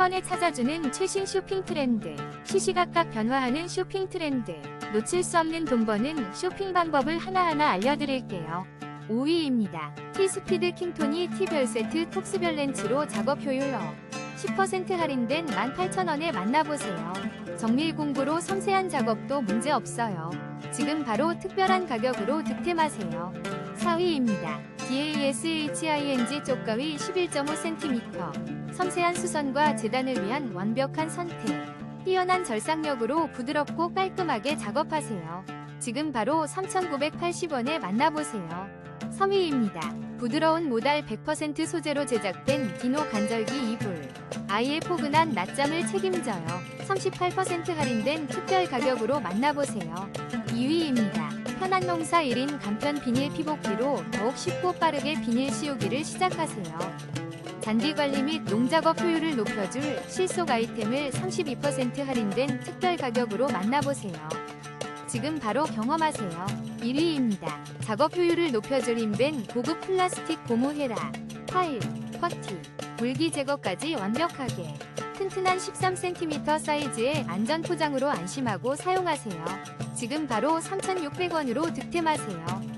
번에 찾아주는 최신 쇼핑 트렌드. 시시각각 변화하는 쇼핑 트렌드. 놓칠 수 없는 돈 버는 쇼핑 방법을 하나하나 알려드릴게요. 5위입니다. T스피드 킹토니 T별 세트 톡스별 렌치로 작업 효율 업. 10% 할인된 18,000원에 만나보세요. 정밀 공구로 섬세한 작업도 문제 없어요. 지금 바로 특별한 가격으로 득템하세요. 4위입니다. DASHING 쪽가위 11.5cm. 섬세한 수선과 재단을 위한 완벽한 선택. 뛰어난 절삭력으로 부드럽고 깔끔하게 작업하세요. 지금 바로 3,980원에 만나보세요. 3위입니다. 부드러운 모달 100% 소재로 제작된 디노 간절기 이불. 아이의 포근한 낮잠을 책임져요. 38% 할인된 특별 가격으로 만나보세요. 2위입니다. 편한 농사 1인 간편 비닐 피복기로 더욱 쉽고 빠르게 비닐 씌우기를 시작하세요. 잔디 관리 및 농작업 효율을 높여줄 실속 아이템을 32% 할인된 특별 가격으로 만나보세요. 지금 바로 경험하세요. 1위입니다. 작업 효율을 높여줄 인벤 고급 플라스틱 고무 헤라, 파일, 퍼티, 물기 제거까지 완벽하게 튼튼한 13cm 사이즈의 안전 포장으로 안심하고 사용하세요. 지금 바로 3,600원으로 득템하세요.